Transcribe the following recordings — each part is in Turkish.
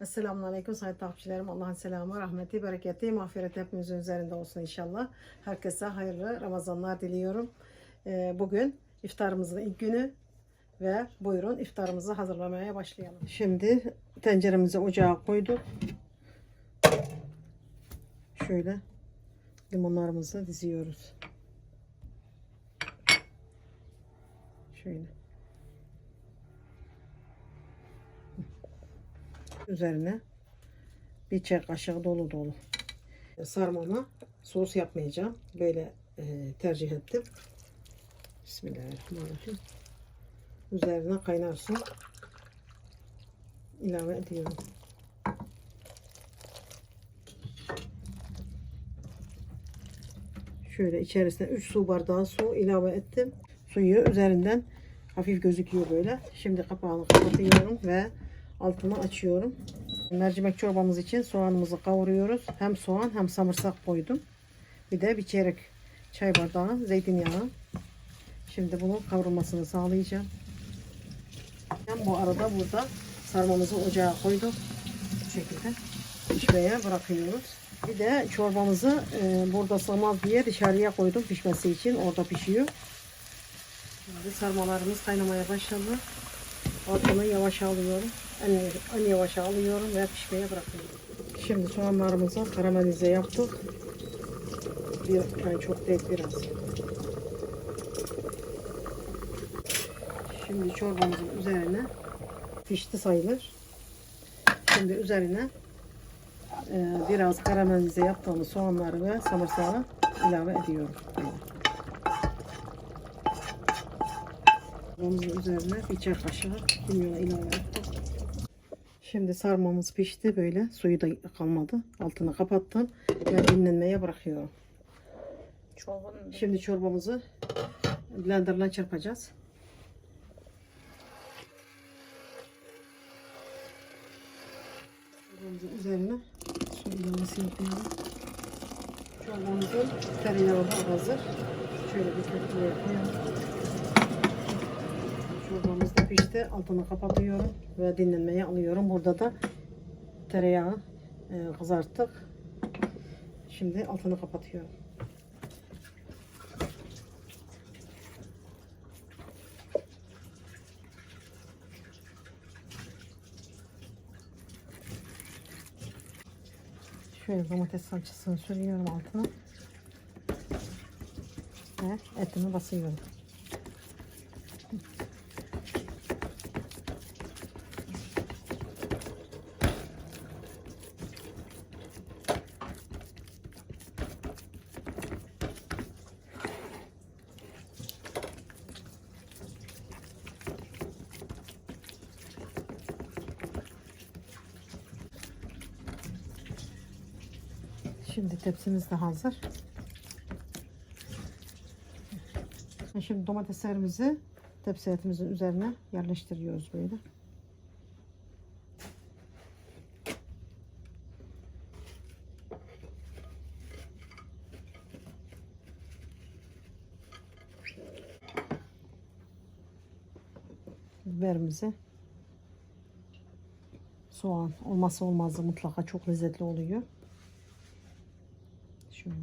Esselamun Aleyküm sayın takipçilerim. Allah'ın selamı, rahmeti, bereketi, mağfireti hepimizin üzerinde olsun inşallah. Herkese hayırlı Ramazanlar diliyorum. Ee, bugün iftarımızın ilk günü ve buyurun iftarımızı hazırlamaya başlayalım. Şimdi tenceremizi ocağa koyduk. Şöyle limonlarımızı diziyoruz. Şöyle. Üzerine bir çay kaşığı dolu dolu. Sarmama sos yapmayacağım. Böyle e, tercih ettim. Bismillahirrahmanirrahim. Üzerine kaynar su ilave ediyorum. Şöyle içerisine 3 su bardağı su ilave ettim. Suyu üzerinden hafif gözüküyor böyle. Şimdi kapağını kapatıyorum ve altını açıyorum. Mercimek çorbamız için soğanımızı kavuruyoruz. Hem soğan hem samırsak koydum. Bir de bir çeyrek çay bardağı zeytinyağı. Şimdi bunun kavrulmasını sağlayacağım. Ben bu arada burada sarmamızı ocağa koydum. Bu şekilde pişmeye bırakıyoruz. Bir de çorbamızı e, burada sığmaz diye dışarıya koydum pişmesi için. Orada pişiyor. Şimdi sarmalarımız kaynamaya başladı. Altını yavaş alıyorum. En, yavaş alıyorum ve pişmeye bırakıyorum. Şimdi soğanlarımızı karamelize yaptık. Bir, yani çok değil biraz. Şimdi çorbamızın üzerine pişti sayılır. Şimdi üzerine e, biraz karamelize yaptığımız soğanları ve samırsağı ilave ediyorum. Çorbamızın üzerine bir çay kaşığı kimyonu ilave ettim. Şimdi sarmamız pişti böyle. Suyu da kalmadı. Altını kapattım ve dinlenmeye bırakıyorum. Çorbanın Şimdi çorbamızı blenderla çırpacağız. Çorbamızın üzerine su ilavesi yapıyorum. Çorbamızın tereyağı da hazır. Şöyle bir köfte yapıyorum. Çorbamız da pişti. Altını kapatıyorum ve dinlenmeye alıyorum. Burada da tereyağı e, kızarttık. Şimdi altını kapatıyorum. Şöyle domates salçasını sürüyorum altına. Ve etimi basıyorum. Şimdi tepsimiz de hazır. Şimdi domateslerimizi tepsi etimizin üzerine yerleştiriyoruz böyle. Biberimizi soğan olmazsa olmazı mutlaka çok lezzetli oluyor. Şöyle.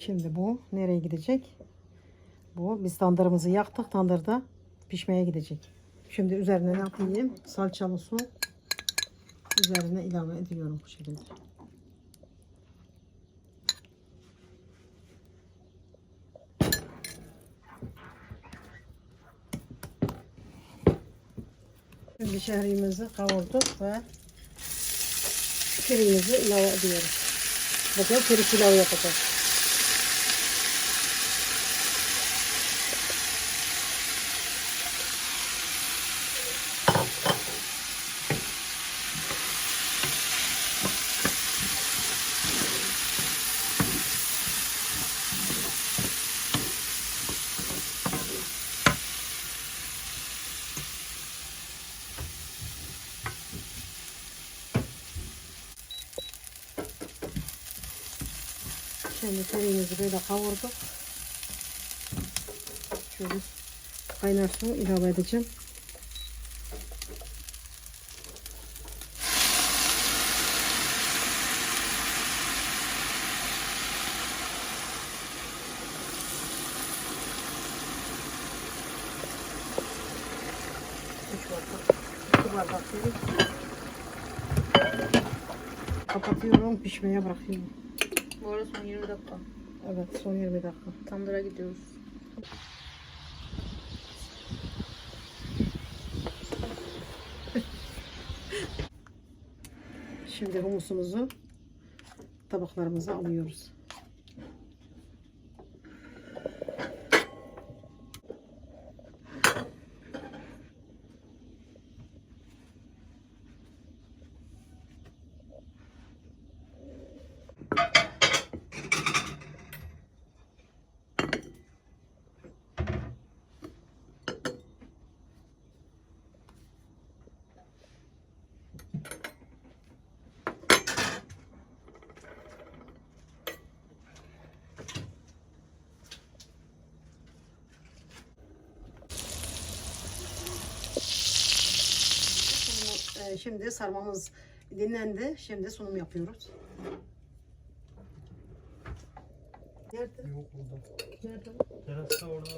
Şimdi bu nereye gidecek? Bu biz tandırımızı yaktık. Tandırda pişmeye gidecek. Şimdi üzerine ne yapayım? Salçalı su üzerine ilave ediyorum bu şekilde. Şimdi şehrimizi kavurduk ve pirimizi ilave ediyoruz. Bakın piri pilav yapacağız. Şimdi tereyağımızı böyle kavurduk. Şöyle kaynar su ilave edeceğim. Kapatıyorum, pişmeye bırakıyorum. Bu arada son 20 dakika. Evet, son 20 dakika. Tandıra gidiyoruz. Şimdi humusumuzu tabaklarımıza alıyoruz. Sunumu, e, Şimdi sarmamız dinlendi. Şimdi sunum yapıyoruz. Nerede? Yok burada. Nerede? Terasta orada.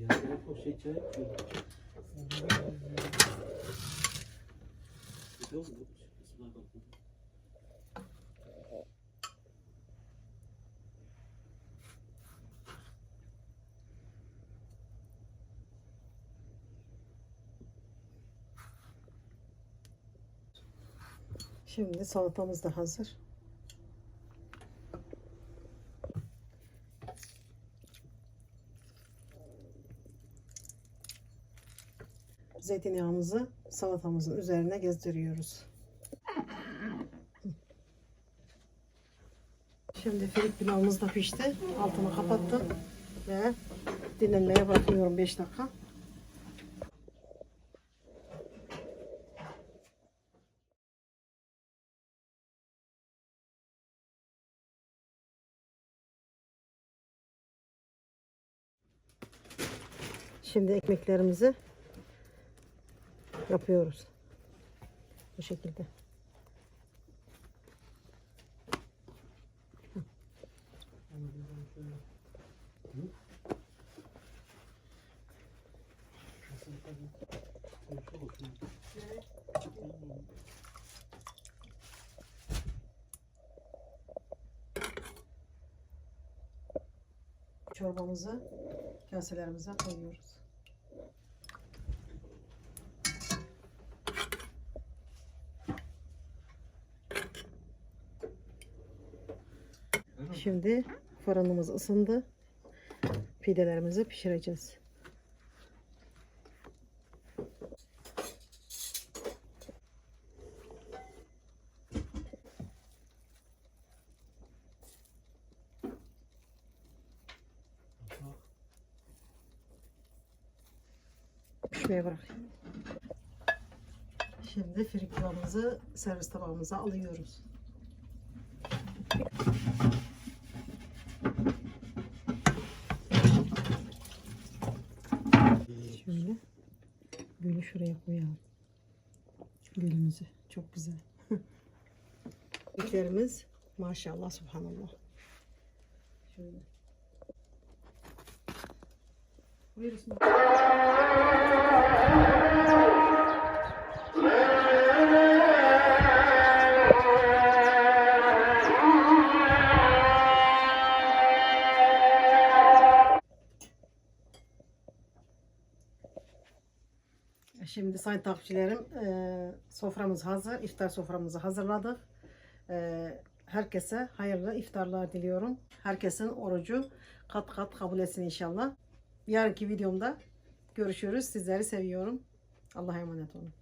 Yani o şey çay yapıyor. Yok mu? İsmail bakın. Şimdi salatamız da hazır. Zeytinyağımızı salatamızın üzerine gezdiriyoruz. Şimdi firik pilavımız da pişti. Altını kapattım ve dinlenmeye bırakıyorum 5 dakika. Şimdi ekmeklerimizi yapıyoruz. Bu şekilde. Çorbamızı kaselerimize koyuyoruz. Şimdi fırınımız ısındı. Pidelerimizi pişireceğiz. Pişmeye bırakayım. Şimdi pilavımızı servis tabağımıza alıyoruz. Şöyle gülü şuraya koyalım. Gülümüzü çok güzel. Yemeklerimiz maşallah subhanallah. Şöyle. Buyursun. Şimdi sayın takipçilerim eee, soframız hazır. İftar soframızı hazırladık. Eee, herkese hayırlı iftarlar diliyorum. Herkesin orucu kat kat kabul etsin inşallah. Yarınki videomda görüşürüz. Sizleri seviyorum. Allah'a emanet olun.